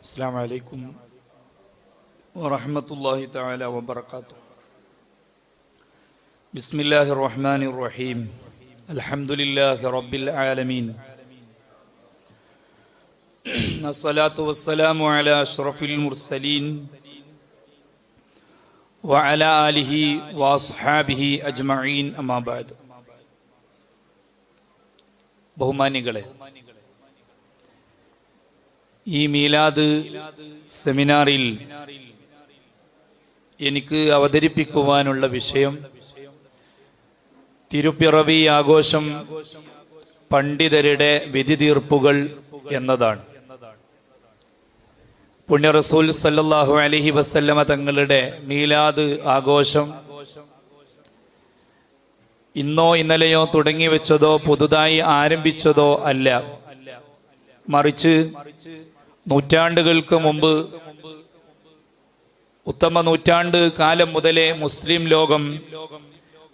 السلام عليكم ورحمة الله تعالى وبركاته. بسم الله الرحمن الرحيم. الحمد لله رب العالمين. الصلاة والسلام على أشرف المرسلين وعلى آله وأصحابه أجمعين. أما بعد. بهماني ഈ മീലാദ് സെമിനാറിൽ എനിക്ക് അവതരിപ്പിക്കുവാനുള്ള വിഷയം തിരുപ്പിറവി ആഘോഷം പണ്ഡിതരുടെ വിധി തീർപ്പുകൾ എന്നതാണ്. പുണ്യ റസൂൽ സല്ലല്ലാഹു അലൈഹി വസല്ലമ തങ്ങളുടെ മീലാദ് ആഘോഷം ഇന്നോ ഇന്നലെയോ തുടങ്ങി വെച്ചതോ പുതുതായി ആരംഭിച്ചതോ അല്ല. മറിച്ച് നൂറ്റാണ്ടുകൾക്ക് മുമ്പ് ഉത്തമ നൂറ്റാണ്ട് കാലം മുതലേ മുസ്ലിം ലോകം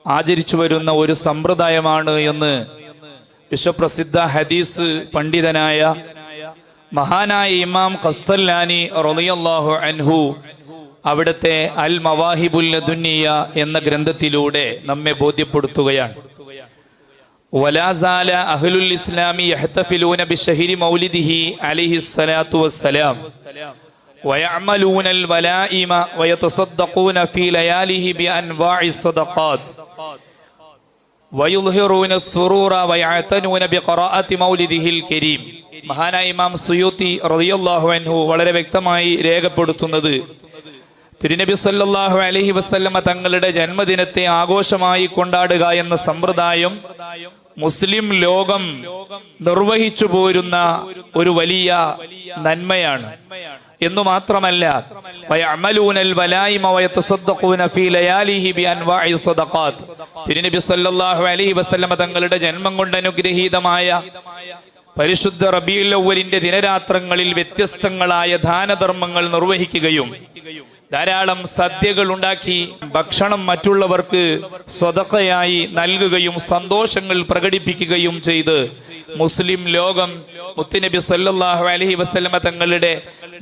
ആചരിച്ചു വരുന്ന ഒരു സമ്പ്രദായമാണ് എന്ന് വിശ്വപ്രസിദ്ധ ഹദീസ് പണ്ഡിതനായ മഹാനായ ഇമാം ഖസ്തല്ലാനി റളിയല്ലാഹു അൻഹു അവിടുത്തെ അൽ മവാഹിബുൽ ദുന്നിയ എന്ന ഗ്രന്ഥത്തിലൂടെ നമ്മെ ബോധ്യപ്പെടുത്തുകയാണ്. വലാസാല അഹ്ലുൽ ഇസ്ലാമി യഹ്തഫിലൂന ബിശഹരി മൗലിദിഹി അലൈഹി സ്വലാത്തു വസ്സലാം ويعملون الولائم ويتصدقون في لياله بأنواع الصدقات ويظهرون السرور ويعتنون بقراءة مولده الكريم മഹാനായ ഇമാം സുയൂത്തി റളിയല്ലാഹു അൻഹു വളരെ വ്യക്തമായി രേഖപ്പെടുത്തുന്നത് തിരുനബി സല്ലല്ലാഹു അലൈഹി വസല്ലമ തങ്ങളുടെ ജന്മദിനത്തെ ആഘോഷമായി കൊണ്ടാടുക എന്ന സമ്പ്രദായം മുസ്ലിം ലോകം നിർവഹിച്ചു പോരുന്ന ഒരു വലിയ നന്മയാണ്. എന്നു മാത്രമല്ല സല്ലല്ലാഹു അലൈഹി വസല്ലമ തങ്ങളുടെ ജന്മം കൊണ്ട് അനുഗ്രഹീതമായ പരിശുദ്ധ അവ്വലിന്റെ ദിനരാത്രങ്ങളിൽ വ്യത്യസ്തങ്ങളായ ദാനധർമ്മങ്ങൾ നിർവഹിക്കുകയും ധാരാളം സദ്യകൾ ഉണ്ടാക്കി ഭക്ഷണം മറ്റുള്ളവർക്ക് സ്വതക്കയായി നൽകുകയും സന്തോഷങ്ങൾ പ്രകടിപ്പിക്കുകയും ചെയ്ത് മുസ്ലിം ലോകം മുത്തുനബി സല്ലാഹു അലഹി വസ്ലമ തങ്ങളുടെ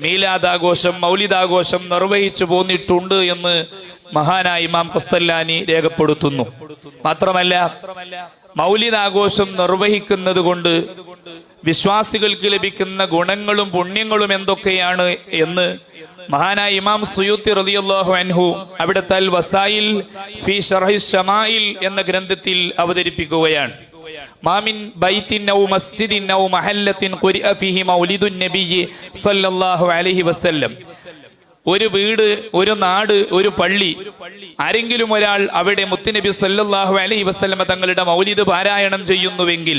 മീലാദാഘോഷം മൗലിദാഘോഷം നിർവഹിച്ചു പോന്നിട്ടുണ്ട് എന്ന് മഹാനായ ഇമാം കുസ്തല്ലാനി രേഖപ്പെടുത്തുന്നു. മാത്രമല്ല മൗലിദാഘോഷം നിർവഹിക്കുന്നത് കൊണ്ട് വിശ്വാസികൾക്ക് ലഭിക്കുന്ന ഗുണങ്ങളും പുണ്യങ്ങളും എന്തൊക്കെയാണ് എന്ന് മഹാനായ ഇമാം സുയൂത്തി റളിയല്ലാഹു അൻഹു അവിടുത്തെ വസായിൽ ഫി ഷർഹി ഷമായിൽ എന്ന ഗ്രന്ഥത്തിൽ അവതരിപ്പിക്കുകയാണ്. മാമിൻ മസ്ജിദിൻ മഹല്ലത്തിൻ ഖുരിഅ മൗലിദുൻ അലൈഹി വസല്ലം. ഒരു വീട് ഒരു നാട് ഒരു പള്ളി ആരെങ്കിലും ഒരാൾ അവിടെ മുത്തുനബി സല്ലല്ലാഹു അലൈഹി വസല്ലമ തങ്ങളുടെ മൗലിദ് പാരായണം ചെയ്യുന്നുവെങ്കിൽ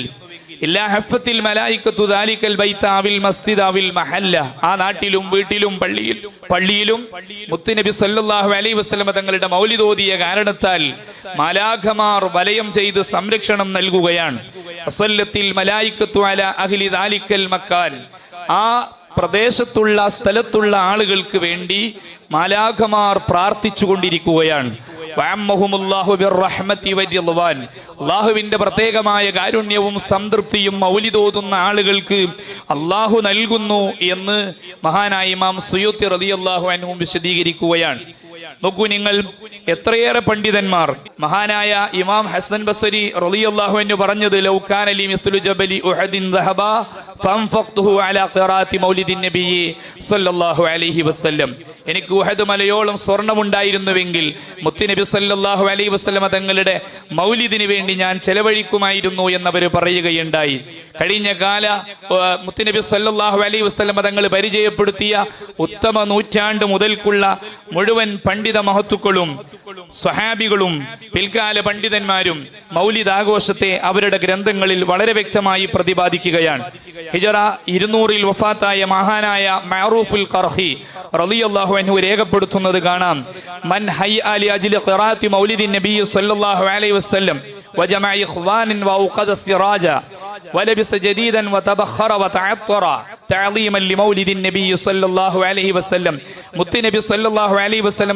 ഇല്ലാ ഹഫത്തിൽ മലായിക്കത്തു ദാലിക്കൽ ബൈത്താവിൽ മസ്ജിദാവിൽ മഹല്ല. ആ നാട്ടിലും വീട്ടിലും പള്ളിയിൽ പള്ളിയിലും മുത്തുനബി സല്ലല്ലാഹു അലൈഹി വസല്ലമ തങ്ങളുടെ മൗലിദ് ഓതിയ കാരണത്താൽ മാലാഖമാർ വലയം ചെയ്ത് സംരക്ഷണം നൽകുകയാണ്. വസല്ലത്തിൽ മലായിക്കത്തു അല അഹ്ലി ദാലിക്കൽ മക്കാൻ ആ പ്രദേശത്തുള്ള സ്ഥലത്തുള്ള ആളുകൾക്ക് വേണ്ടി മാലാഖമാർ പ്രാർത്ഥിച്ചു കൊണ്ടിരിക്കുകയാണ് അള്ളാഹുവിന്റെ പ്രത്യേകമായ കാരുണ്യവും സംതൃപ്തിയും മൗലിതോതുന്ന ആളുകൾക്ക് അള്ളാഹു നൽകുന്നു എന്ന് മഹാനായ ഇമാം സുയൂത്തി റതി അള്ളാഹു അനുവും വിശദീകരിക്കുകയാണ്. നോക്കൂ നിങ്ങൾ എത്രയേറെ പണ്ഡിതന്മാർ. മഹാനായ ഇമാം ഹസൻ ബസരി റളിയല്ലാഹു എന്ന് പറഞ്ഞത് ലൗകാന ലി മിസ്ലു ജബലി ഉഹദിൻ ദഹബ ഫംഫഖ്തുഹു അലാ ഖിറാത്തി മൗലിദിൻ നബിയ്യി സല്ലല്ലാഹു അലൈഹി വസല്ലം. എനിക്ക് ഉഹദ് മലയോളം സ്വർണമുണ്ടായിരുന്നുവെങ്കിൽ മുത്തുനബി സല്ലാഹു അലൈ വസ്ലമ തങ്ങളുടെ മൗലിദിന് വേണ്ടി ഞാൻ ചെലവഴിക്കുമായിരുന്നു എന്നവർ പറയുകയുണ്ടായി. കഴിഞ്ഞ കാല മുത്തുനബി സല്ലല്ലാഹു അലൈഹി വസല്ലമ തങ്ങൾ പരിചയപ്പെടുത്തിയ ഉത്തമ നൂറ്റാണ്ട് മുതൽക്കുള്ള മുഴുവൻ പണ്ഡിത മഹത്തുക്കളും സ്വഹാബികളും പിൽക്കാല പണ്ഡിതന്മാരും മൗലിദാഘോഷത്തെ അവരുടെ ഗ്രന്ഥങ്ങളിൽ വളരെ വ്യക്തമായി പ്രതിപാദിക്കുകയാണ്. ഹിജറ ഇരുന്നൂറിൽ വഫാത്തായ മഹാനായ മഅറൂഫുൽ ഖർഹി റളിയല്ലാഹു അൻഹു രേഖപ്പെടുത്തുന്നത് കാണാം മൻ ഹൈ അലി അജ്ലി ഖിറാഅത്തി മൗലിദിൻ നബി സല്ലല്ലാഹു അലൈഹി വസല്ലം وجمع إخوان وأوقد السراجا ولبس جديدا وتبخر وتعطر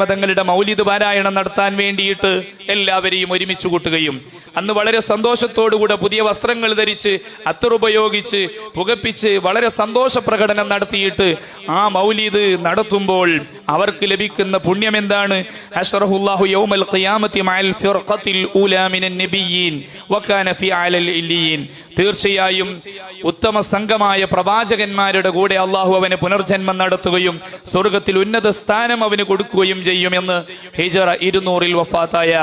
തങ്ങളുടെ മൗലിദ് പാരായണം നടത്താൻ വേണ്ടിയിട്ട് എല്ലാവരെയും ഒരുമിച്ച് കൂട്ടുകയും അന്ന് വളരെ സന്തോഷത്തോടുകൂടെ പുതിയ വസ്ത്രങ്ങൾ ധരിച്ച് അത്തറുപയോഗിച്ച് പുകപ്പിച്ച് വളരെ സന്തോഷ പ്രകടനം നടത്തിയിട്ട് ആ മൗലീദ് നടത്തുമ്പോൾ അവർക്ക് ലഭിക്കുന്ന പുണ്യം എന്താണ് അഷറഹുല്ലാഹു യൗമൽ ഖിയാമത്തി മഅൽ ഫിർഖത്തിൽ തീർച്ചയായും ഉത്തമ സംഘമായ പ്രവാചകന്മാരുടെ കൂടെ അള്ളാഹു അവന് പുനർജന്മം നടത്തുകയും സ്വർഗത്തിൽ ഉന്നത സ്ഥാനം അവന് കൊടുക്കുകയും ചെയ്യുമെന്ന് ഹിജറ ഇരുന്നൂറിൽ വഫാത്തായ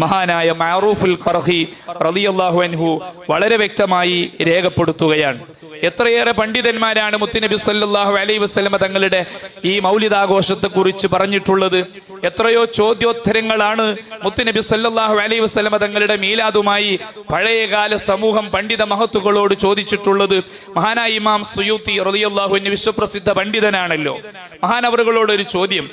മഹാനായ മാറൂഫുൽ ഖർഹി റളിയല്ലാഹു അൻഹു വളരെ വ്യക്തമായി രേഖപ്പെടുത്തുകയാണ്. എത്രയേറെ പണ്ഡിതന്മാരാണ് മുത്തുനബി സല്ലാഹു അലൈ വസ്ലമ തങ്ങളുടെ ഈ മൗലിദാഘോഷത്തെ കുറിച്ച് പറഞ്ഞിട്ടുള്ളത്. എത്രയോ ചോദ്യോത്തരങ്ങളാണ് മുത്തുനബി സല്ലാഹു അലൈ വസ്ലമ തങ്ങളുടെ മീലാദുമായി പഴയകാല സമൂഹം പണ്ഡിത മഹത്തുക്കളോട് ചോദിച്ചിട്ടുള്ളത്. മഹാനായ ഇമാം സുയൂത്തി റളിയല്ലാഹു അൻഹു വിശ്വപ്രസിദ്ധ പണ്ഡിതനാണല്ലോ. മഹാനവറുകളോട് ഒരു ചോദ്യം.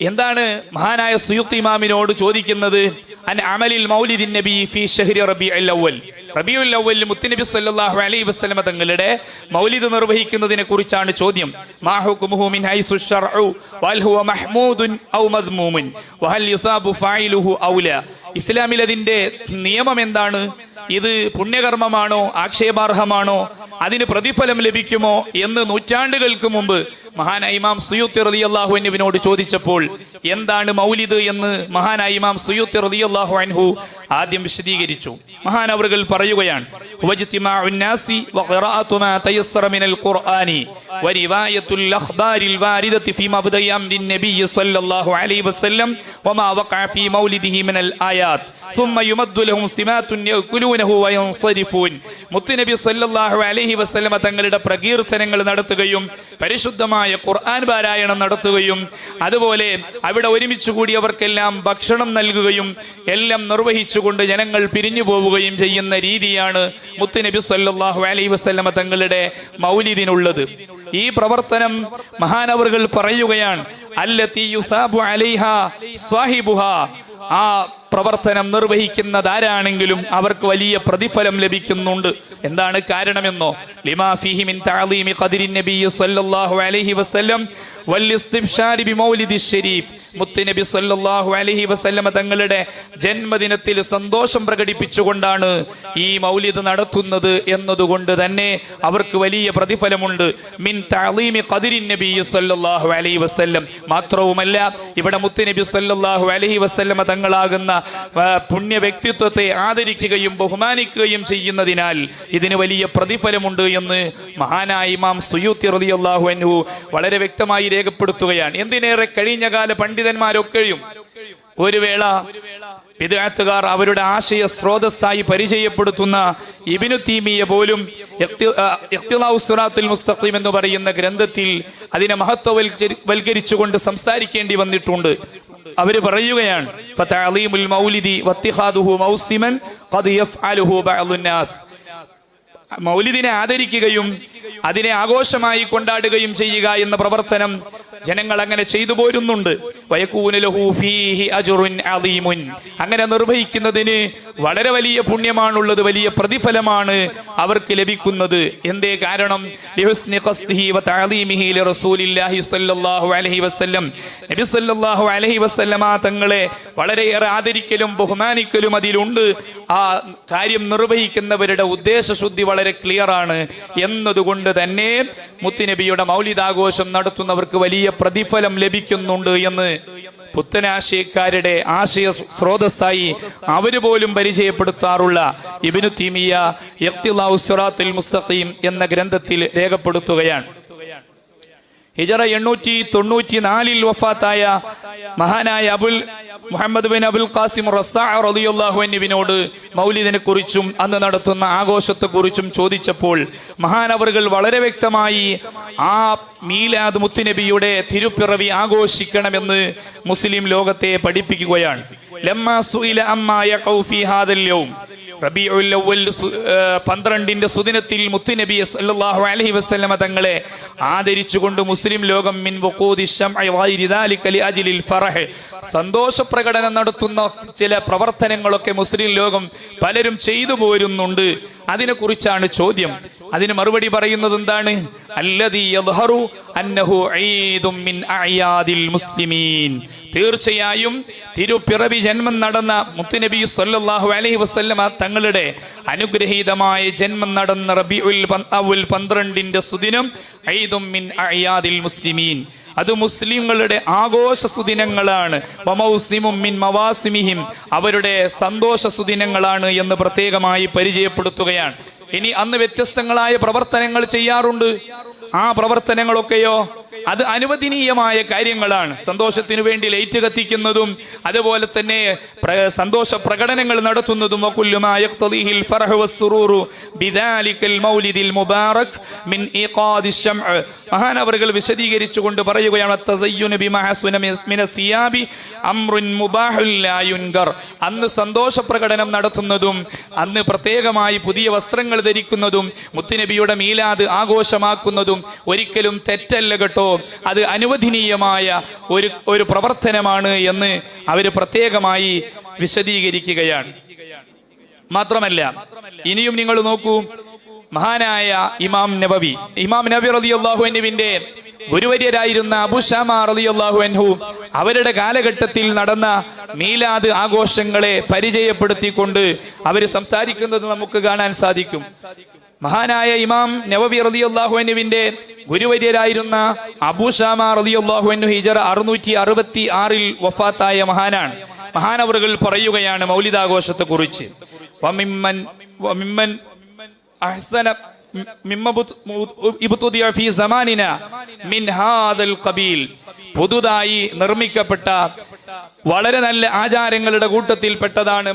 എന്താണ് മഹാനായ സുയുക്തി ഇമാമിനോട് ചോദിക്കുന്നത്? അൻ അമലിൽ മൗലിദിൻ നബി ഫി ഷഹ്രി റബീഉൽ അവ്വൽ. റബീഉൽ അവ്വൽ മുത്തുനബി സല്ലല്ലാഹു അലൈഹി വസല്ലമ തങ്ങളുടെ മൗലിദ് നിർവഹിക്കുന്നതിനെ കുറിച്ചാണ് ചോദ്യം. മാ മിൻ ഹൈസു ശർഉ വൽ ഹുവ മഹ്മൂദുൻ ഔ മദ്മൂമുൻ. വഹൽ യുസാബു ഫായിലുഹു ഔല. ഇസ്ലാമിൽ അതിന്റെ നിയമം എന്താണ്? ഇത് പുണ്യകർമ്മമാണോ? ആക്ഷേപാർഹമാണോ? അതിന് പ്രതിഫലം ലഭിക്കുമോ? എന്ന് നൂറ്റാണ്ടുകൾക്ക് മുമ്പ് മഹാനായ ഇമാം സുയൂത്തി അള്ളാഹു അൻഹുവിനോട് ചോദിച്ചപ്പോൾ എന്താണ് മൗലിദ് എന്ന്? മഹാനായ ഇമാം സുയൂത്തി അള്ളാഹു അൻഹു ആദ്യം വിശദീകരിച്ചു. മഹാനവറുകൾ പറയുകയാണ് വജ്തിമാഉ മുത്തുനബി സല്ലല്ലാഹു അലൈഹി വസല്ലമ തങ്ങളുടെ പ്രകീർത്തനങ്ങൾ നടത്തുകയും പരിശുദ്ധമായ ഖുർആൻ പാരായണം നടത്തുകയും അതുപോലെ അവിടെ ഒരുമിച്ച് കൂടിയവർക്കെല്ലാം ഭക്ഷണം നൽകുകയും എല്ലാം നിർവഹിച്ചുകൊണ്ട് ജനങ്ങൾ പിരിഞ്ഞു പോവുകയും ചെയ്യുന്ന രീതിയാണ് മുത്തുനബി സല്ലല്ലാഹു അലൈഹി വസല്ലമ തങ്ങളുടെ മൗലിദിനുള്ളത്. ഈ പ്രവർത്തനം മഹാനവറുകൾ പറയുകയാണ് അല്ലതി യുസാബു അലൈഹ സ്വാഹിബുഹ. ആ പ്രവർത്തനം നിർവഹിക്കുന്നതാരാണെങ്കിലും അവർക്ക് വലിയ പ്രതിഫലം ലഭിക്കുന്നുണ്ട്. എന്താണ് കാരണമെന്നോ? ലിമാ ഫിഹിമിൻ തഅലീമി ഖദരി നബി സല്ലല്ലാഹു അലൈഹി വസല്ലം വസല്ലമ തങ്ങളുടെ ജന്മദിനത്തിൽ സന്തോഷം പ്രകടിപ്പിച്ചുകൊണ്ടാണ് ഈ മൗലിദ് നടത്തുന്നത് എന്നതുകൊണ്ട് തന്നെ അവർക്ക് വലിയ പ്രതിഫലമുണ്ട്. മിൻ തഅലീമി ഖദരി നബി സല്ലാഹു അലഹി വസ്ല്ലം. മാത്രവുമല്ല ഇവിടെ മുത്തുനബി സല്ലാഹു അലഹി വസ്ല്ലമ തങ്ങളാകുന്ന പുണ്യ വ്യക്തിത്വത്തെ ആദരിക്കുകയും ബഹുമാനിക്കുകയും ചെയ്യുന്നതിനാൽ ഇതിന് വലിയ പ്രതിഫലമുണ്ട് എന്ന് മഹാനായ ഇമാം സുയൂത്തി റളിയല്ലാഹു അൻഹു വളരെ വ്യക്തമായി രേഖപ്പെടുത്തുകയാണ്. എന്തിനേറെ കഴിഞ്ഞ കാല പണ്ഡിതന്മാരൊക്കെയും ഒരു വേള പിതാത്തുകാർ അവരുടെ ആശയ സ്രോതസ്സായി പരിചയപ്പെടുത്തുന്ന ഇബിനു തീമിയ പോലും ഇഖ്തി- ആ, മുസ്തഖീം എന്ന് പറയുന്ന ഗ്രന്ഥത്തിൽ അതിനെ മഹത്വവൽക്കരിച്ചുകൊണ്ട് സംസാരിക്കേണ്ടി വന്നിട്ടുണ്ട്. അവർ പറയുകയാണ് ഫതഅലീമുൽ മൗലിദി വത്തിഖാദുഹു മൗസിമൻ ഖദ് യഫ്അലുഹു ബഅദുന്നാസ് മൗലിദിനെ ആദരിക്കുകയും അതിനെ ആഘോഷമായി കൊണ്ടാടുകയും ചെയ്യുക എന്ന പ്രവർത്തനം ജനങ്ങൾ അങ്ങനെ ചെയ്തു പോരുന്നുണ്ട്. അങ്ങനെ നിർവഹിക്കുന്നതിന് വളരെ വലിയ പുണ്യമാണുള്ളത് വലിയ പ്രതിഫലമാണ് അവർക്ക് ലഭിക്കുന്നത്. എന്തേ കാരണം? തങ്ങളെ വളരെയേറെ ആദരിക്കലും ബഹുമാനിക്കലും അതിലുണ്ട്. ആ കാര്യം നിർവഹിക്കുന്നവരുടെ ഉദ്ദേശശുദ്ധി വളരെ ക്ലിയർ ആണ്. എന്നതുകൊണ്ട് തന്നെ മുത്തുനബിയുടെ മൗലിദാഘോഷം നടത്തുന്നവർക്ക് വലിയ പ്രതിഫലം ലഭിക്കുന്നുണ്ട് എന്ന് പുത്തനാശയക്കാരുടെ ആശയ സ്രോതസ്സായി അവർ പോലും പരിചയപ്പെടുത്താറുള്ള ഇബിനു തീമിയ ഇഖ്തിലാഉ സിറാത്തുൽ മുസ്തഖീം എന്ന ഗ്രന്ഥത്തിൽ രേഖപ്പെടുത്തുകയാണ്. ഹിജറ എണ്ണൂറ്റി തൊണ്ണൂറ്റി നാലിൽ വഫാത്തായ മഹാനായ Abul Muhammad bin Abul Qasim റസാഹുവിനോട് മൗലിദിനെ കുറിച്ചും അന്ന് നടത്തുന്ന ആഘോഷത്തെ കുറിച്ചും ചോദിച്ചപ്പോൾ മഹാനവറുകൾ വളരെ വ്യക്തമായി ആ മീലാദ് മുത്തുനബിയുടെ തിരുപ്പിറവി ആഘോഷിക്കണമെന്ന് മുസ്ലിം ലോകത്തെ പഠിപ്പിക്കുകയാണ്. ലമ്മ സുഇല അമ്മാ കൗഫി ഫീ ഏ, പന്ത്രണ്ടിന്റെ സുദിനത്തിൽ മുത്തുനബി സല്ലല്ലാഹു അലഹി വസ്ലമ തങ്ങളെ ആദരിച്ചുകൊണ്ട് മുസ്ലിം ലോകം മിൻ ഫറഹ്. സന്തോഷ പ്രകടനം നടത്തുന്ന ചില പ്രവർത്തനങ്ങളൊക്കെ മുസ്ലിം ലോകം പലരും ചെയ്തു പോരുന്നുണ്ട്. അതിനെക്കുറിച്ചാണ് ചോദ്യം. അതിന് മറുപടി പറയുന്നത് എന്താണ്? അല്ലദീ അന്നഹു മിൻ മുസ്ലിമീൻ. തീർച്ചയായും തിരുപ്പിറവി ജന്മം നടന്ന മുത്തുനബി സല്ലാഹു അലഹി വസല്ലമ തങ്ങളുടെ അനുഗ്രഹീതമായ ജന്മം നടന്ന റബി ഉൽ പന്ത്രണ്ടിന്റെ സുദിനം ഐദും മിൻ മുസ്ലിമീൻ. അത് മുസ്ലിങ്ങളുടെ ആഘോഷ സുദിനങ്ങളാണ്. മിൻ മവാസിമിഹിം അവരുടെ സന്തോഷ സുദിനങ്ങളാണ് എന്ന് പ്രത്യേകമായി പരിചയപ്പെടുത്തുകയാണ്. ഇനി അന്ന് വ്യത്യസ്തങ്ങളായ പ്രവർത്തനങ്ങൾ ചെയ്യാറുണ്ട്. ആ പ്രവർത്തനങ്ങളൊക്കെയോ അത് അനുവദനീയമായ കാര്യങ്ങളാണ്. സന്തോഷത്തിനു വേണ്ടി ലൈറ്റ് കത്തിക്കുന്നതും അതുപോലെ തന്നെ സന്തോഷ പ്രകടനങ്ങൾ നടത്തുന്നതും മഹാനവറുകൾ വിശദീകരിച്ചുകൊണ്ട് പറയുകയാണ് അമ്രുൻ ലാ അന്ന് സന്തോഷ പ്രകടനം നടത്തുന്നതും അന്ന് പ്രത്യേകമായി പുതിയ വസ്ത്രങ്ങൾ ധരിക്കുന്നതും മുത്തുനബിയുടെ മീലാദ് ആഘോഷമാക്കുന്നതും ഒരിക്കലും തെറ്റല്ല കേട്ടോ. അത് അനുവദനീയമായ ഒരു ഒരു പ്രവർത്തനമാണ് എന്ന് അവർ പ്രത്യേകമായി വിശദീകരിക്കുകയാണ്. മാത്രമല്ല ഇനിയും നിങ്ങൾ നോക്കൂ മഹാനായ ഇമാം നബവി ഇമാം നബി റളിയല്ലാഹു അൻഹുവിന്റെ ഗുരുവര്യരായിരുന്ന റളിയല്ലാഹു അൻഹു അവരുടെ കാലഘട്ടത്തിൽ നടന്ന മീലാദ് ആഘോഷങ്ങളെ പരിചയപ്പെടുത്തിക്കൊണ്ട് അവർ സംസാരിക്കുന്നത് നമുക്ക് കാണാൻ സാധിക്കും. മഹാനായ ഇമാം നവബി റളിയല്ലാഹു അൻഹുവിന്റെ ഗുരുവര്യരായിരുന്ന അബൂഷാമ റളിയല്ലാഹു ഹിജ്റ അറുന്നൂറ്റി അറുപത്തി ആറിൽ വഫാത്തായ മഹാനാണ്. മഹാനവറുകൾ പറയുകയാണ് മൗലിദാഘോഷത്തെ കുറിച്ച് പുതുതായി നിർമ്മിക്കപ്പെട്ട വളരെ നല്ല ആചാരങ്ങളുടെ കൂട്ടത്തിൽപ്പെട്ടതാണ്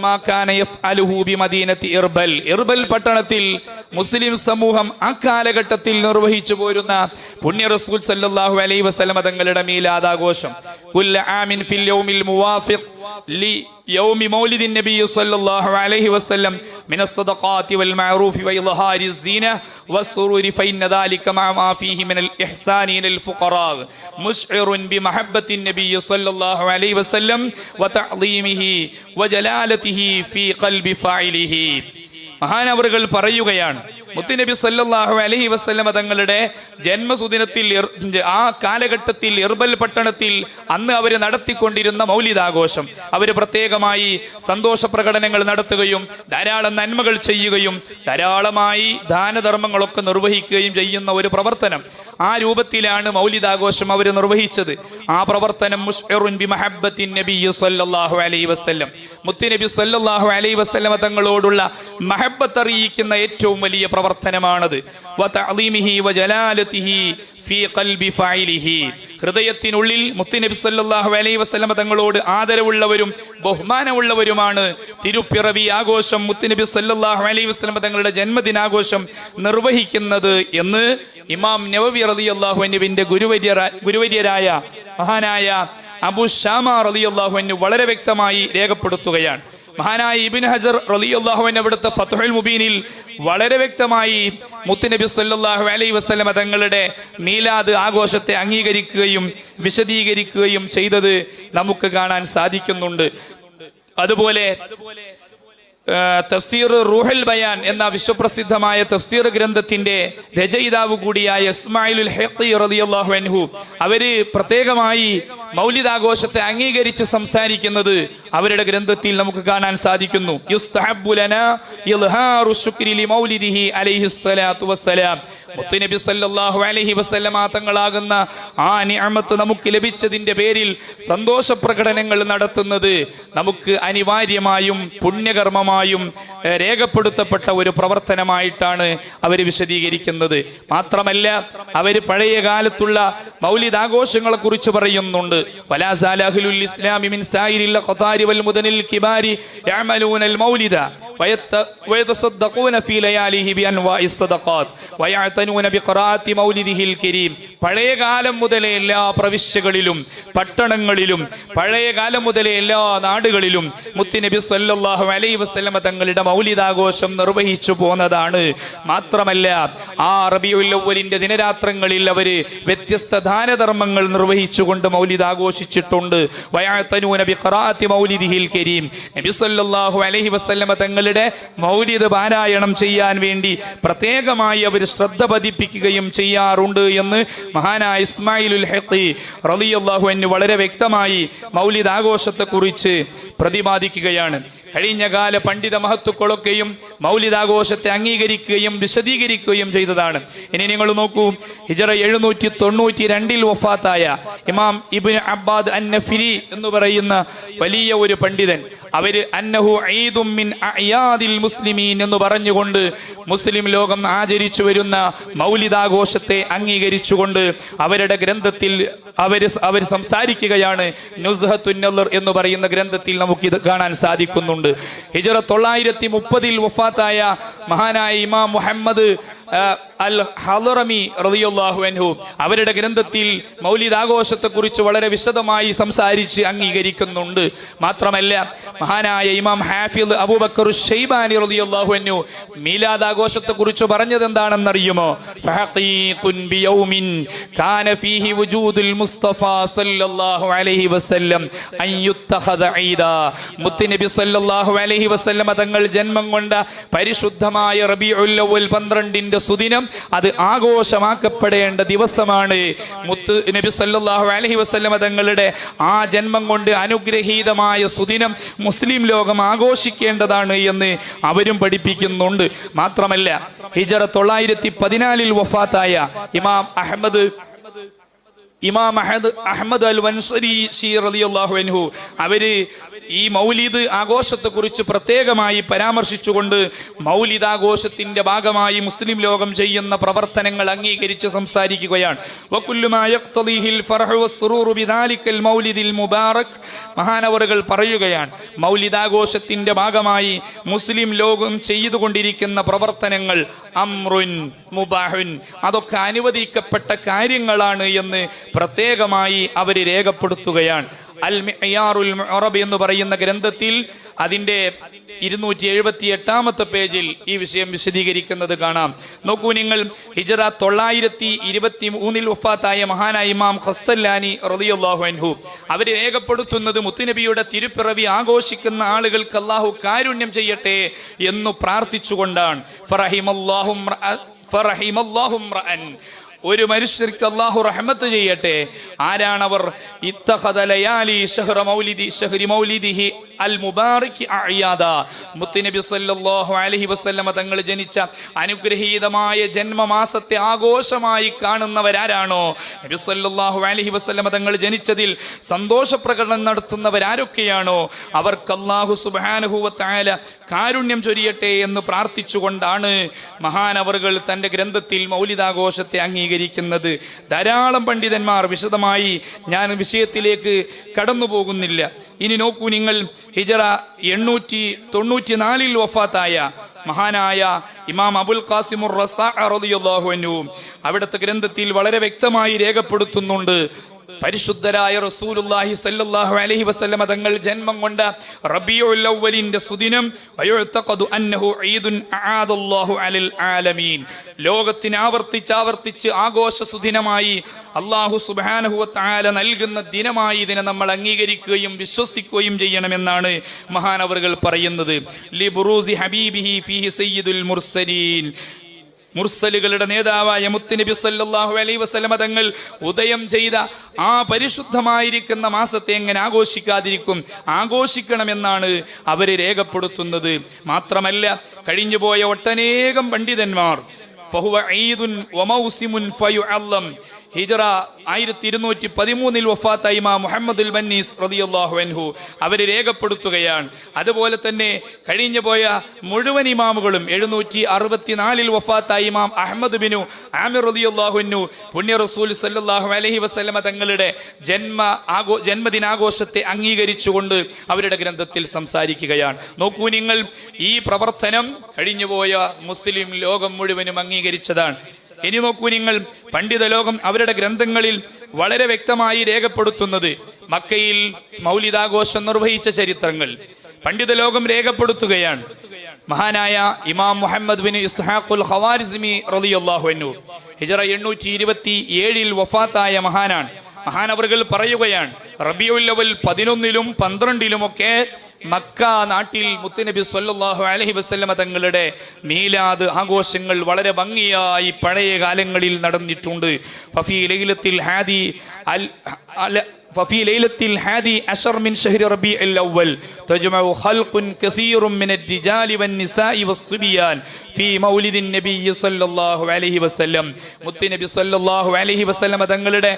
ഇർബൽ. ഇർബൽ പട്ടണത്തിൽ മുസ്ലിം സമൂഹം ആ കാലഘട്ടത്തിൽ നിർവഹിച്ചു പോരുന്ന പുണ്യ റസൂൽ സല്ലല്ലാഹു അലൈഹി വസലമതങ്ങളുടെ മീലാദാഘോഷം. ആമിൻ ഫിൽ യൗമിൽ മുവാഫിഖ്. ലി യൗമി മൗലിദി നബി സല്ലല്ലാഹു അലൈഹി വസല്ലം من الصدقات والمعروف وإظهار الزينة والسرور فإن ذلك مع ما فيه من الإحسان إلى الفقراء مشعر بمحبة النبي صلى الله عليه وسلم وتعظيمه وجلالته في قلب فاعله മഹാനവറുകൾ പറയുകയാണ് മുത്തുനബി സല്ലാഹു അലഹി വസ്ലമ തങ്ങളുടെ ജന്മസുദിനത്തിൽ ആ കാലഘട്ടത്തിൽ ഇർബൽ പട്ടണത്തിൽ അന്ന് അവർ നടത്തിക്കൊണ്ടിരുന്ന മൗലിദാഘോഷം. അവർ പ്രത്യേകമായി സന്തോഷ പ്രകടനങ്ങൾ നടത്തുകയും ധാരാളം നന്മകൾ ചെയ്യുകയും ധാരാളമായി ദാനധർമ്മങ്ങളൊക്കെ നിർവഹിക്കുകയും ചെയ്യുന്ന ഒരു പ്രവർത്തനം. ആ രൂപത്തിലാണ് മൗലിദാഘോഷം അവർ നിർവഹിച്ചത്. ആ പ്രവർത്തനം മുത്തുനബി തങ്ങളോടുള്ള മഹബത്ത് അറിയിക്കുന്ന ഏറ്റവും വലിയ പ്രവർത്തനമാണത്. ഹൃദയത്തിനുള്ളിൽ മുത്തുനബി സല്ലാഹു അലൈ വസ്ലമ തങ്ങളോട് ആദരവുള്ളവരും ബഹുമാനമുള്ളവരുമാണ്. തിരുപ്പിറവി ആഘോഷം മുത്തുനബി സല്ലാഹു അലൈ വസ്ലമ തങ്ങളുടെ ജന്മദിനാഘോഷം നിർവഹിക്കുന്നത് എന്ന് ഇമാം നവവി റതി അൻഹുവിന്റെ ഗുരുവര്യര ഗുരുവര്യരായ മഹാനായ അബു ഷാമ റതി അള്ളാഹുവിന് വളരെ വ്യക്തമായി രേഖപ്പെടുത്തുകയാണ്. മഹാനായ ഇബിൻ ഹജർ റലി അള്ളാഹുവിൻ അവിടുത്തെ ഫത്ഹുൽ മുബീനിൽ വളരെ വ്യക്തമായി മുത്തുനബി സല്ലാഹു അലൈ വസല്ലമ തങ്ങളുടെ മീലാദ് ആഘോഷത്തെ അംഗീകരിക്കുകയും വിശദീകരിക്കുകയും ചെയ്തത് നമുക്ക് കാണാൻ സാധിക്കുന്നുണ്ട്. അതുപോലെ തഫ്സീർ റൂഹൽ ബയാൻ എന്ന വിശ്വപ്രസിദ്ധമായ തഫ്സീർ ഗ്രന്ഥത്തിന്റെ രചയിതാവ് കൂടിയായ ഇസ്മായിലുൽ ഹഖി റളിയല്ലാഹു അൻഹു. അവർ പ്രത്യേകമായി മൗലിദാഘോഷത്തെ അംഗീകരിച്ച് സംസാരിക്കുന്നത് അവരുടെ ഗ്രന്ഥത്തിൽ നമുക്ക് കാണാൻ സാധിക്കുന്നു. നബി സല്ലല്ലാഹു അലൈഹി അലഹി വസ്ലമാങ്ങളാകുന്ന ആ നിഅമത്ത് നമുക്ക് ലഭിച്ചതിന്റെ പേരിൽ സന്തോഷ പ്രകടനങ്ങൾ നടത്തുന്നത് നമുക്ക് അനിവാര്യമായും പുണ്യകർമ്മമായും രേഖപ്പെടുത്തപ്പെട്ട ഒരു പ്രവർത്തനമായിട്ടാണ് അവർ വിശദീകരിക്കുന്നത്. മാത്രമല്ല അവർ പഴയ കാലത്തുള്ള മൗലിദാഘോഷങ്ങളെ കുറിച്ച് പറയുന്നുണ്ട് വലാസാലഹുൽ ഇസ്ലാമി മിൻ സായിരില്ല ഖതാരി വൽ മുദനിൽ കിബാരി യഅമലൂനൽ മൗലിദ വയതസദ്ദഖൂന ഫീ ലയാലിഹി ബിഅൻവാഇസ് സദഖാത്ത് വയഅതന ويعتنون بقراءة مولده الكريم. പഴയ കാലം മുതലേ എല്ലാ പ്രവിശ്യകളിലും പട്ടണങ്ങളിലും പഴയ കാലം മുതലേ എല്ലാ നാടുകളിലും മുത്തുനബി സല്ലാഹു അലൈ വസ്ലമ തങ്ങളുടെ മൗലിദാഘോഷം നിർവഹിച്ചു പോന്നതാണ്. മാത്രമല്ല ആ അറബിയുല്ലവലിന്റെ ദിനരാത്രങ്ങളിൽ അവർ വ്യത്യസ്ത ദാനധർമ്മങ്ങൾ നിർവഹിച്ചുകൊണ്ട് മൗലിദ് ആഘോഷിച്ചിട്ടുണ്ട് കരീം. നബി അലൈഹി തങ്ങളുടെ മൗലിദ് പാരായണം ചെയ്യാൻ വേണ്ടി പ്രത്യേകമായി അവർ ശ്രദ്ധ പതിപ്പിക്കുകയും ചെയ്യാറുണ്ട് എന്ന് മഹാനായ ഇസ്മായിലുൽ ഹഖി റളിയല്ലാഹു അൻഹു വളരെ വ്യക്തമായി മൗലിദ് ആഘോഷത്തെക്കുറിച്ച് പ്രതിപാദിക്കുകയാണ്. കഴിഞ്ഞ കാല പണ്ഡിത മഹത്തുക്കളൊക്കെയും മൗലിതാഘോഷത്തെ അംഗീകരിക്കുകയും വിശദീകരിക്കുകയും ചെയ്തതാണ്. ഇനി നിങ്ങൾ നോക്കൂ ഹിജറ എഴുന്നൂറ്റി തൊണ്ണൂറ്റി രണ്ടിൽ വഫാത്തായ ഇമാം ഇബ്നു അബ്ബാദ് അന്നഫിരി എന്ന് പറയുന്ന വലിയ ഒരു പണ്ഡിതൻ. അവർ അന്നഹു ഈദും മിൻ അയാദിൽ മുസ്ലിമീൻ എന്ന് പറഞ്ഞുകൊണ്ട് മുസ്ലിം ലോകം ആചരിച്ചു വരുന്ന മൗലിതാഘോഷത്തെ അംഗീകരിച്ചുകൊണ്ട് അവരുടെ ഗ്രന്ഥത്തിൽ അവർ അവർ സംസാരിക്കുകയാണ്. നുസ്ഹത്തുൻ നളർ എന്ന് പറയുന്ന ഗ്രന്ഥത്തിൽ നമുക്കിത് കാണാൻ സാധിക്കുന്നുണ്ട്. ഹിജറ തൊള്ളായിരത്തി മുപ്പതിൽ വഫാത്തായ മഹാനായ ഇമാം മുഹമ്മദ് അൽ അൻഹു. അവരുടെ ഗ്രന്ഥത്തിൽ മൗലിദാഘോഷത്തെക്കുറിച്ച് വളരെ വിശദമായി സംസാരിച്ച് അംഗീകരിക്കുന്നുണ്ട്. മാത്രമല്ല മഹാനായ ഇമാം ഹാഫിദ് അബൂബക്കർ ഷെയ്ബാനി റളിയല്ലാഹു അൻഹു മീലാദാഘോഷത്തെക്കുറിച്ച് പറഞ്ഞത് എന്താണെന്നറിയുമോ മുസ്തഫ സല്ലല്ലാഹു അലൈഹി ജന്മം കൊണ്ട പരിശുദ്ധമായ റബീഉൽ അവ്വൽ 12ന്റെ സുദിനം അത് ആഘോഷമാക്കപ്പെടേണ്ട ദിവസമാണ്. മുത്ത് നബി സല്ലാഹു അലഹി വസ്ലമ തങ്ങളുടെ ആ ജന്മം കൊണ്ട് അനുഗ്രഹീതമായ സുദിനം മുസ്ലിം ലോകം ആഘോഷിക്കേണ്ടതാണ് എന്ന് അവരും പഠിപ്പിക്കുന്നുണ്ട്. മാത്രമല്ല ഹിജറ തൊള്ളായിരത്തി പതിനാലിൽ വഫാത്തായ ഇമാം അഹമ്മദ് ഇമാം അഹദ് അഹമ്മദ് അൽ വൻസരി ഷീ റളിയല്ലാഹു അൻഹു അവർ ഈ മൗലിദ് ആഘോഷത്തെക്കുറിച്ച് പ്രത്യേകമായി പരാമർശിച്ചുകൊണ്ട് മൗലിദ് ആഘോഷത്തിന്റെ ഭാഗമായി മുസ്ലിം ലോകം ചെയ്യുന്ന പ്രവർത്തനങ്ങൾ അംഗീകരിച്ച് സംസാരിക്കുകയാണ്. മഹാനവറുകൾ പറയുകയാണ്. മൗലിദാഘോഷത്തിന്റെ ഭാഗമായി മുസ്ലിം ലോകം ചെയ്തുകൊണ്ടിരിക്കുന്ന പ്രവർത്തനങ്ങൾ അമ്രുൻ മുബാഹുൻ അതൊക്കെ അനുവദിക്കപ്പെട്ട കാര്യങ്ങളാണ് എന്ന് പ്രത്യേകമായി അവർ രേഖപ്പെടുത്തുകയാണ്. അൽ മിയാറുൽ മുഅറബ് എന്ന് പറയുന്ന ഗ്രന്ഥത്തിൽ അതിന്റെ ഇരുന്നൂറ്റി എഴുപത്തി എട്ടാമത്തെ പേജിൽ ഈ വിഷയം വിശദീകരിക്കുന്നത് കാണാം. നോക്കൂ നിങ്ങൾ ഹിജറ തൊള്ളായിരത്തി ഇരുപത്തി മൂന്നിൽ വഫാത്തായ മഹാനായ ഇമാം ഖസ്തല്ലാനി റളിയല്ലാഹു അൻഹു. അവർ രേഖപ്പെടുത്തുന്നത് മുത്തുനബിയുടെ തിരുപ്പിറവി ആഘോഷിക്കുന്ന ആളുകൾക്ക് അള്ളാഹു കാരുണ്യം ചെയ്യട്ടെ എന്ന് പ്രാർത്ഥിച്ചുകൊണ്ടാണ്. ഫറഹിമല്ലാഹു. ഒരു മനുഷ്യർക്ക് അള്ളാഹു റഹ്മത്ത് ചെയ്യട്ടെ. ആരാണവർ? തങ്ങൾ ജനിച്ച അനുഗ്രഹീതമായ ജന്മമാസത്തെ ആഘോഷമായി കാണുന്നവരാരാണോ? നബി അലൈഹി വസല്ലമ തങ്ങൾ ജനിച്ചതിൽ സന്തോഷ പ്രകടനം നടത്തുന്നവരാരൊക്കെയാണോ? അവർക്ക് അള്ളാഹു സുബ്ഹാനഹു വ കാരുണ്യം ചൊരിയട്ടെ എന്ന് പ്രാർത്ഥിച്ചുകൊണ്ടാണ് മഹാനവറുകൾ തന്റെ ഗ്രന്ഥത്തിൽ മൗലിദാഘോഷത്തെ അംഗീകരിക്കുന്നത്. ധാരാളം പണ്ഡിതന്മാർ വിശദമായി ഞാൻ വിഷയത്തിലേക്ക് കടന്നു പോകുന്നില്ല. ഇനി നോക്കൂ നിങ്ങൾ ഹിജറ എണ്ണൂറ്റി തൊണ്ണൂറ്റി നാലിൽ വഫാത്തായ മഹാനായ ഇമാം അബുൽ ഖാസിമുർ റസാഹു അവിടുത്തെ ഗ്രന്ഥത്തിൽ വളരെ വ്യക്തമായി രേഖപ്പെടുത്തുന്നുണ്ട് പരിശുദ്ധരായ റസൂലുള്ളാഹി സല്ലല്ലാഹു അലൈഹി വസല്ലമ തങ്ങൾ ജന്മം കൊണ്ട റബിയുൽ അവ്വലിന്റെ സുദിനം വയുഅതഖദു അന്നഹു ഈദുൻ അആദല്ലാഹു അലിൽ ആലമീൻ. ലോകത്തിന് ആവർത്തിച്ച് ആവർത്തിച്ച് ആഘോഷ സുദിനമായി അള്ളാഹു സുബ്ഹാനഹു വ തആല നൽകുന്ന ദിനമായി ഇതിനെ നമ്മൾ അംഗീകരിക്കുകയും വിശ്വസിക്കുകയും ചെയ്യണമെന്നാണ് മഹാനവറുകൾ പറയുന്നത്. ലിബുറൂസി ഹബീബിഹി ഫീഹി സയ്യിദുൽ മുർസലീൻ. മുർസലുകളുടെ നേതാവായ മുത്തുനബി സല്ലല്ലാഹു അലൈഹി വസല്ലമ തങ്ങൾ ഉദയം ചെയ്ത ആ പരിശുദ്ധമായിരിക്കുന്ന മാസത്തെ എങ്ങനെ ആഘോഷിക്കാതിരിക്കും? ആഘോഷിക്കണമെന്നാണ് അവർ രേഖപ്പെടുത്തുന്നത്. മാത്രമല്ല കഴിഞ്ഞുപോയ ഒട്ടനേകം പണ്ഡിതന്മാർ ഫഹുവ ഹിജറ ആയിരത്തി ഇരുന്നൂറ്റി പതിമൂന്നിൽ വഫാത്ത ഇമാം മുഹമ്മദുൽ ബന്നീസ് റളിയല്ലാഹു അൻഹു അവർ രേഖപ്പെടുത്തുകയാണ്. അതുപോലെ തന്നെ കഴിഞ്ഞു പോയ മുഴുവൻ ഇമാമുകളും എഴുന്നൂറ്റി അറുപത്തിനാലിൽ വഫാത്ത ഇമാം അഹമ്മദ് ബിനു ആമിർ റളിയല്ലാഹു അൻഹു പുണ്യ റസൂൽ സല്ലാഹു അലഹി വസ്ലമ തങ്ങളുടെ ജന്മ ആഘോ ജന്മദിനാഘോഷത്തെ അംഗീകരിച്ചുകൊണ്ട് അവരുടെ ഗ്രന്ഥത്തിൽ സംസാരിക്കുകയാണ്. നോക്കൂ നിങ്ങൾ ഈ പ്രവർത്തനം കഴിഞ്ഞുപോയ മുസ്ലിം ലോകം മുഴുവനും അംഗീകരിച്ചതാണ്. ഇനി നോക്കൂ നിങ്ങൾ പണ്ഡിത ലോകം അവരുടെ ഗ്രന്ഥങ്ങളിൽ വളരെ വ്യക്തമായി രേഖപ്പെടുത്തുന്നത് മക്കയിൽ മൗലിദാഘോഷം നിർവഹിച്ച ചരിത്രങ്ങൾ. പണ്ഡിത ലോകം രേഖപ്പെടുത്തുകയാണ്. മഹാനായ ഇമാം മുഹമ്മദ് ബിൻ ഇസ്ഹാഖുൽ ഹവാരിസ്മി റളിയല്ലാഹു അൻഹു. ഹിജറ എണ്ണൂറ്റി ഇരുപത്തി ഏഴിൽ വഫാത്തായ മഹാനാണ്. മഹാനവറുകൾ പറയുകയാണ് റബിയുൽ അവൽ പതിനൊന്നിലും പന്ത്രണ്ടിലുമൊക്കെ മക്ക നാട്ടിൽ മുത്തുനബി സല്ലല്ലാഹു അലൈഹി വസല്ലമ തങ്ങളുടെ മീലാദ് ആഘോഷങ്ങൾ വളരെ ഭംഗിയായി പഴയ കാലങ്ങളിൽ നടന്നിട്ടുണ്ട് ഫഫി ലൈലത്തിൽ ഹാദി അൽ അല ففي ليلة الحادي عشر من شهر ربيع الأول تجمع خلق كثير من الرجال والنساء والصبيان في مولد النبي صلى الله عليه وسلم മുത്തുനബി സല്ലല്ലാഹു അലൈഹി വസല്ലമ തങ്ങളുടെ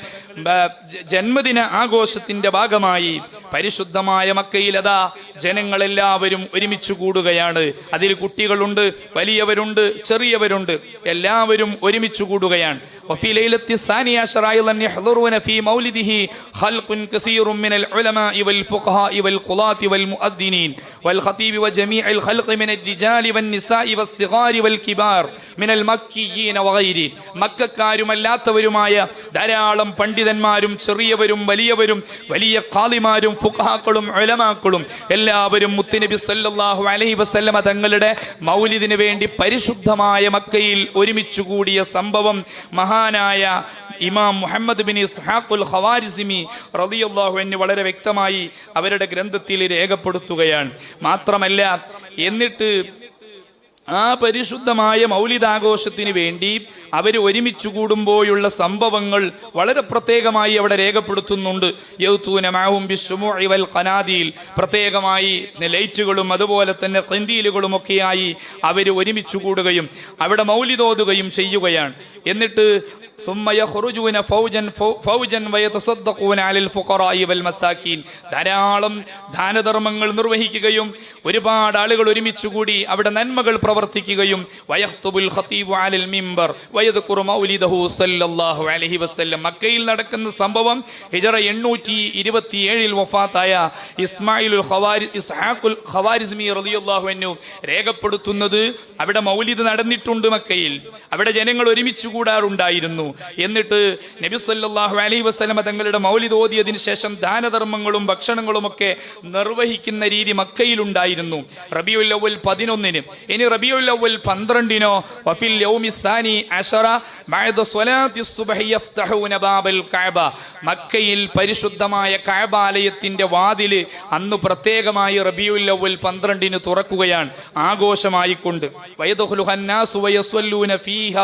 ആ, ജ- ജന്മദിന ആഘോഷത്തിന്റെ ഭാഗമായി പരിശുദ്ധമായ മക്കയിൽ അതാ ജനങ്ങളെല്ലാവരും ഒരുമിച്ച് കൂടുകയാണ് അതിൽ കുട്ടികളുണ്ട് വലിയവരുണ്ട് ചെറിയവരുണ്ട് എല്ലാവരും ഒരുമിച്ച് കൂടുകയാണ് وفي ليلة الثانية عشر أيضا يحضرون في مولده خلق كثير من العلماء والفقهاء والقضاة والمؤذنين والخطيب وجميع الخلق من الرجال والنساء والصغار والكبار من المكيين وغيره മക്കാരുമല്ലാത്തവരുമായ ധാരാളം പണ്ഡിതന്മാരും ചെറിയവരും വലിയവരും വലിയ കാളിമാരും ഫുഖാക്കളും ഉലമാക്കളും എല്ലാവരും മുത്തുനബി സല്ലല്ലാഹു അലൈഹി വസല്ലമ തങ്ങളുടെ മൗലിദിന് വേണ്ടി പരിശുദ്ധമായ മക്കയിൽ ഒരുമിച്ച് കൂടിയ സംഭവം മഹാനായ ഇമാം മുഹമ്മദ് ബിൻ ഇസ്ഹാഖുൽ ഖവാരിസിമി റളിയല്ലാഹു അൻഹു വളരെ വ്യക്തമായി അവരുടെ ഗ്രന്ഥത്തിൽ രേഖപ്പെടുത്തുകയാണ് മാത്രമല്ല എന്നിട്ട് ആ പരിശുദ്ധമായ മൗലികാഘോഷത്തിന് വേണ്ടി അവർ ഒരുമിച്ച് കൂടുമ്പോഴുള്ള സംഭവങ്ങൾ വളരെ പ്രത്യേകമായി അവിടെ രേഖപ്പെടുത്തുന്നുണ്ട്. യൗതൂന മാവും ബിശ്ശുമുഇ വൽ ഖനാദിയിൽ പ്രത്യേകമായി ലൈറ്റുകളും അതുപോലെ തന്നെ കന്തീലുകളും ഒക്കെയായി അവർ ഒരുമിച്ച് കൂടുകയും അവിടെ മൗലിതോതുകയും ചെയ്യുകയാണ്. എന്നിട്ട് ധാരാളം ദാനധർമ്മങ്ങൾ നിർവഹിക്കുകയും ഒരുപാട് ആളുകൾ ഒരുമിച്ചുകൂടി അവിടെ നന്മകൾ പ്രവർത്തിക്കുകയും മക്കയിൽ നടക്കുന്ന സംഭവം ഹിജറ എണ്ണൂറ്റി ഇരുപത്തിയേഴിൽ വഫാത്തായ ഇസ്മായിലുൽ ഇസ്ഹാഖുൽ ഖവാരിസ്മി റളിയല്ലാഹു അൻഹു രേഖപ്പെടുത്തുന്നത് അവിടെ മൗലിദ് നടന്നിട്ടുണ്ട് മക്കയിൽ. അവിടെ ജനങ്ങൾ ഒരുമിച്ചുകൂടാറുണ്ടായിരുന്നു എന്നിട്ട് നബി അലൈ അലൈഹി വസ്ലമ തങ്ങളുടെ മൗലിദ് ഓതിയതിനു ശേഷം ദാനധർമ്മങ്ങളും ഭക്ഷണങ്ങളും ഒക്കെ നിർവഹിക്കുന്ന രീതി മക്കയിലുണ്ടായിരുന്നു. റബിയുൽ അവൽ പതിനൊന്നിന്. ഇനി റബിയുൽ അവൽ പന്ത്രണ്ടിനോ വഫിൽ യൗമിസാനി അഷറ മക്കയിൽ പരിശുദ്ധമായ കായബാലയത്തിന്റെ വാതിൽ അന്ന് പ്രത്യേകമായി റബിയുൽ അവൽ പന്ത്രണ്ടിന് തുറക്കുകയാണ്. ആഘോഷമായിക്കൊണ്ട്. ഫീഹ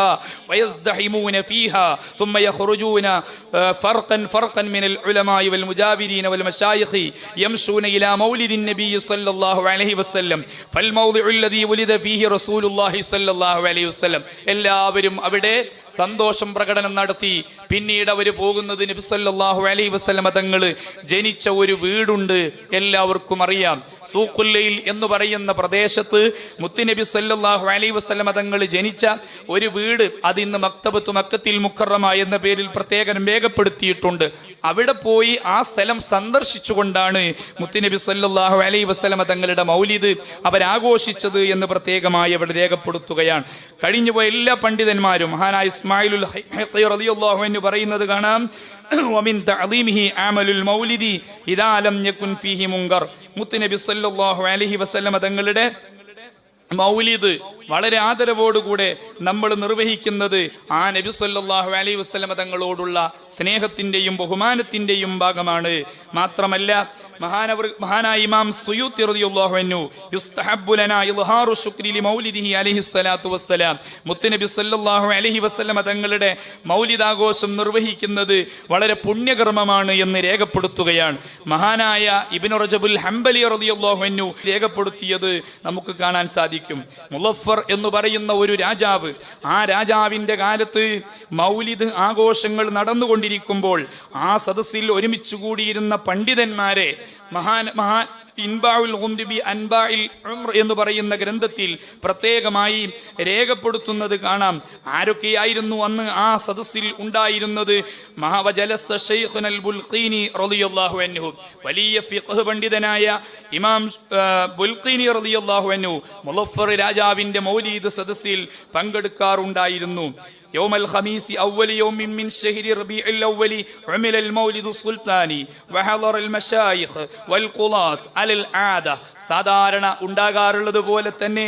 വയസ്ദഹിമൂന ഫീഹ فيها ثم يخرجون آه، فرقا فرقا من العلماء والمجابرين والمشايخ يمشون إلى مولد النبي صلى الله عليه وسلم فالموضع الذي ولد فيه رسول الله صلى الله عليه وسلم എല്ലാവരും അവിടെ സന്തോഷം പ്രകടനം നടത്തി പിന്നീട് അവർ പോകുന്നത് നബി സല്ലല്ലാഹു അലൈഹി വസല്ലമ തങ്ങൾ ജനിച്ച ഒരു വീടുണ്ട് എല്ലാവർക്കും അറിയാം സൂഖുല്ലയിൽ എന്ന് പറയുന്ന പ്രദേശത്ത് മുത്തുനബി സല്ലല്ലാഹു അലൈഹി വസല്ലമ തങ്ങൾ ജനിച്ച ഒരു വീട് അത് ഇന്ന് മക്തബത്ത് മക്കത്തിൽ മുക്കറമ എന്ന പേരിൽ പ്രത്യേകം രേഖപ്പെടുത്തിയിട്ടുണ്ട് അവിടെ പോയി ആ സ്ഥലം സന്ദർശിച്ചുകൊണ്ടാണ് മുത്തുനബി സല്ലല്ലാഹു അലൈഹി വസല്ലമ തങ്ങളുടെ മൗലിദ് അവരാഘോഷിച്ചത് എന്ന് പ്രത്യേകമായി അവിടെ രേഖപ്പെടുത്തുകയാണ് കഴിഞ്ഞുപോയ എല്ലാ പണ്ഡിതന്മാരും മഹാനായ ഇസ്മായിലുൽ ഹൈഖി റളിയല്ലാഹു അൻഹു പറയുന്നത് കാണാം ومن تعظيمه عمل المولد إذا لم يكن فيه منكر മുത്തുനബി സല്ലല്ലാഹു അലൈഹി വസല്ലമ തങ്ങളുടെ മൗലിദ് വളരെ ആദരവോടുകൂടെ നമ്മൾ നിർവഹിക്കുന്നത് ആ നബി സല്ലാഹു അലൈ വസല്ലമ തങ്ങളോടുള്ള സ്നേഹത്തിന്റെയും ബഹുമാനത്തിന്റെയും ഭാഗമാണ്. മാത്രമല്ല മഹാനായ ഇമാം സുയൂത്തി റളിയല്ലാഹു അൻഹു യുസ്തഹബ്ബു ലനാ ഇൽഹാറു ശുക്രി ലി മൗലിദിഹി അലൈഹി സ്വലാത്തു വസ്സലാം. മുത്തുനബി സല്ലല്ലാഹു അലൈഹി വസല്ലമ തങ്ങളുടെ മൗലിദാഘോഷം നിർവഹിക്കുന്നത് വളരെ പുണ്യകർമ്മമാണ് എന്ന് രേഖപ്പെടുത്തുകയാണ്. മഹാനായ ഇബ്നു റജബുൽ ഹംബലി റളിയല്ലാഹു അൻഹു രേഖപ്പെടുത്തിയത് നമുക്ക് കാണാൻ സാധിക്കും. മുലഫർ എന്ന് പറയുന്ന ഒരു രാജാവ് ആ രാജാവിന്റെ കാലത്ത് മൗലിദ് ആഘോഷങ്ങൾ നടന്നുകൊണ്ടിരിക്കുമ്പോൾ ആ സദസ്സിൽ ഒരുമിച്ച് കൂടിയിരുന്ന പണ്ഡിതന്മാരെ മഹാൻ മഹാൻ ഇൻബാഉൽ അൻബാഇൽ എന്ന് പറയുന്ന ഗ്രന്ഥത്തിൽ പ്രത്യേകമായി രേഖപ്പെടുത്തുന്നത് കാണാം. ആരൊക്കെയായിരുന്നു അന്ന് ആ സദസ്സിൽ ഉണ്ടായിരുന്നത്? വലിയ പണ്ഡിതനായ ഇമാം ബുൽഖീനി റളിയല്ലാഹു അൻഹു മുളഫർ രാജാവിന്റെ മൗലീദ് സദസ്സിൽ പങ്കെടുക്കാറുണ്ടായിരുന്നു. يوم الخميس أول يوم من شهر ربيع الأول عمل المولد السلطاني وحضر المشايخ والقضاة على العادة സാധാരണ ഉണ്ടാകാറുള്ളത് പോലെ തന്നെ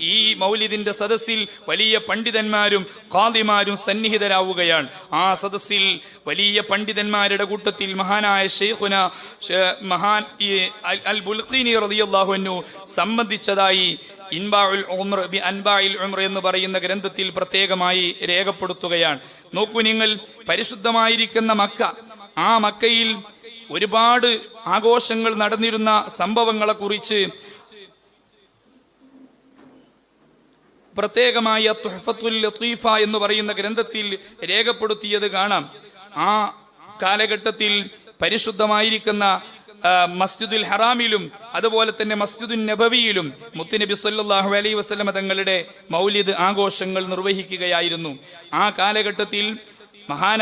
ഈ മൗലിദിന്റെ സദസ്സിൽ വലിയ പണ്ഡിതന്മാരും കാദിമാരും സന്നിഹിതരാവുകയാണ്. ആ സദസ്സിൽ വലിയ പണ്ഡിതന്മാരുടെ കൂട്ടത്തിൽ മഹാനായ ഷെയ്ഖുന മഹാൻ അൽ- ബുൽഖീനി റളിയല്ലാഹു അൻഹു സംബന്ധിച്ചതായി ഇൻബാഉൽ ഉംർ ബി അൻബായിൽ ഉംർ എന്ന് പറയുന്ന ഗ്രന്ഥത്തിൽ പ്രത്യേകമായി രേഖപ്പെടുത്തുകയാണ്. നോക്കൂ നിങ്ങൾ പരിശുദ്ധമായിരിക്കുന്ന മക്ക ആ മക്കയിൽ ഒരുപാട് ആഘോഷങ്ങൾ നടന്നിരുന്ന സംഭവങ്ങളെ കുറിച്ച് പ്രത്യേകമായ തുഹഫത്തുൽ ലത്തീഫ എന്ന് പറയുന്ന ഗ്രന്ഥത്തിൽ രേഖപ്പെടുത്തിയത് കാണാം. ആ കാലഘട്ടത്തിൽ പരിശുദ്ധമായിരിക്കുന്ന മസ്ജിദുൽ ഹറാമിലും അതുപോലെ തന്നെ മസ്ജിദുൽ നബവിയിലും മുത്തുനബി സല്ലാഹു അലൈ വസ്ലമ തങ്ങളുടെ മൗലിദ് ആഘോഷങ്ങൾ നിർവഹിക്കുകയായിരുന്നു. ആ കാലഘട്ടത്തിൽ മഹാന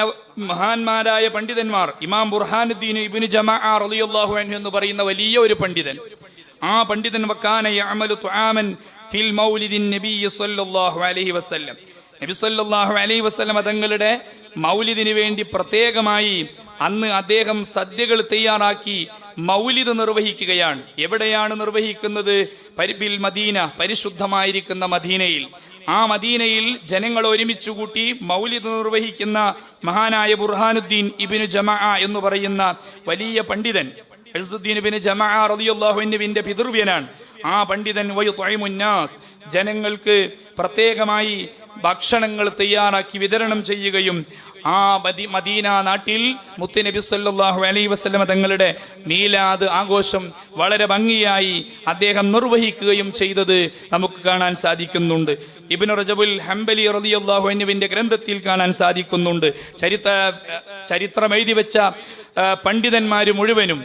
മഹാന്മാരായ പണ്ഡിതന്മാർ ഇമാം ബുർഹാനുദ്ദീൻ ഇബ്നു ജമാ റളിയല്ലാഹു അൻഹു എന്ന് പറയുന്ന വലിയ ഒരു പണ്ഡിതൻ ആ പണ്ഡിതൻ വക്കാന യഅമലു തുആമൻ ഫിൽ മൗലിദിൻ നബി സല്ലല്ലാഹു അലൈഹി വസല്ലം. നബി സല്ലല്ലാഹു അലൈഹി വസല്ലം തങ്ങളുടെ മൗലിദിന് വേണ്ടി പ്രത്യേകമായി അന്ന് അദ്ദേഹം സദ്യകൾ തയ്യാറാക്കി മൗലിദ് നിർവഹിക്കുകയാണ്. എവിടെയാണ് നിർവഹിക്കുന്നത്? പരിബിൽ മദീന പരിശുദ്ധമായിരിക്കുന്ന മദീനയിൽ. ആ മദീനയിൽ ജനങ്ങൾ ഒരുമിച്ച് കൂട്ടി മൗലിദ് നിർവഹിക്കുന്ന മഹാനായ ബുർഹാനുദ്ദീൻ ഇബിനു ജമാ എന്ന് പറയുന്ന വലിയ പണ്ഡിതൻ. ഇസ്സുദ്ദീൻ ഇബ്നു ജമാ റളിയല്ലാഹു അൻഹുവിന്റെ പിതൃവ്യനാണ്. ആ പണ്ഡിതൻ വയുത്വമുന്നാസ് ജനങ്ങൾക്ക് പ്രത്യേകമായി ഭക്ഷണങ്ങൾ തയ്യാറാക്കി വിതരണം ചെയ്യുകയും ആ മദി മദീന നാട്ടിൽ മുത്തുനബി സല്ലാഹു അലൈ വസ്ലമ തങ്ങളുടെ മീലാദ് ആഘോഷം വളരെ ഭംഗിയായി അദ്ദേഹം നിർവഹിക്കുകയും ചെയ്തത് നമുക്ക് കാണാൻ സാധിക്കുന്നുണ്ട്. ഇബ്നു റജബുൽ ഹംബലി റളിയല്ലാഹു അൻഹുവിന്റെ ഗ്രന്ഥത്തിൽ കാണാൻ സാധിക്കുന്നുണ്ട്. ചരിത്ര ചരിത്രം എഴുതി വെച്ച പണ്ഡിതന്മാർ മുഴുവനും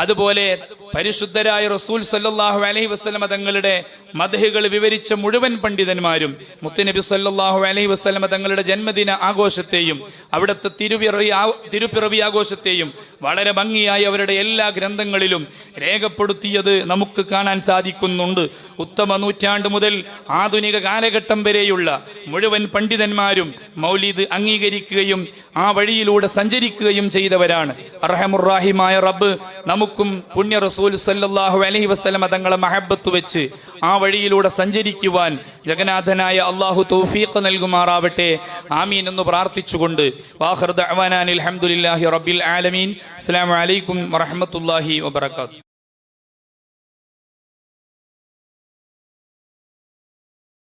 അതുപോലെ പരിശുദ്ധരായ റസൂൽ സല്ലാഹു അലൈഹി വസ്ലമ തങ്ങളുടെ മദഹുകൾ വിവരിച്ച മുഴുവൻ പണ്ഡിതന്മാരും മുത്തുനബി സല്ലാഹു അലൈഹി വസ്ലമ തങ്ങളുടെ ജന്മദിന ആഘോഷത്തെയും അവിടുത്തെ തിരുപിറവി തിരുപ്പിറവി ആഘോഷത്തെയും വളരെ ഭംഗിയായി അവരുടെ എല്ലാ ഗ്രന്ഥങ്ങളിലും രേഖപ്പെടുത്തിയത് നമുക്ക് കാണാൻ സാധിക്കുന്നുണ്ട്. ഉത്തമ നൂറ്റാണ്ട് മുതൽ ആധുനിക കാലഘട്ടം വരെയുള്ള മുഴുവൻ പണ്ഡിതന്മാരും മൗലീദ് അംഗീകരിക്കുകയും ആ വഴിയിലൂടെ സഞ്ചരിക്കുകയും ചെയ്തവരാണ്. അർഹമുറാഹിമായ റബ്ബ് നമുക്കും പുണ്യ സല്ലല്ലാഹു അലഹി വസ്ലം തങ്ങളെ മഹബത്ത് വെച്ച് ആ വഴിയിലൂടെ സഞ്ചരിക്കുവാൻ ജഗന്നാഥനായ അള്ളാഹു തൗഫീഖ് നൽകുമാറാവട്ടെ. ആമീൻ എന്ന് പ്രാർത്ഥിച്ചുകൊണ്ട് വാഹർദ് ദഅ്വാനാനിൽ അലഹമുല്ലാഹി റബ്ബിൽ ആലമീൻ. അസ്സലാമു വലൈക്കും വറഹ്മത്തുള്ളാഹി വബറകാതുഹു.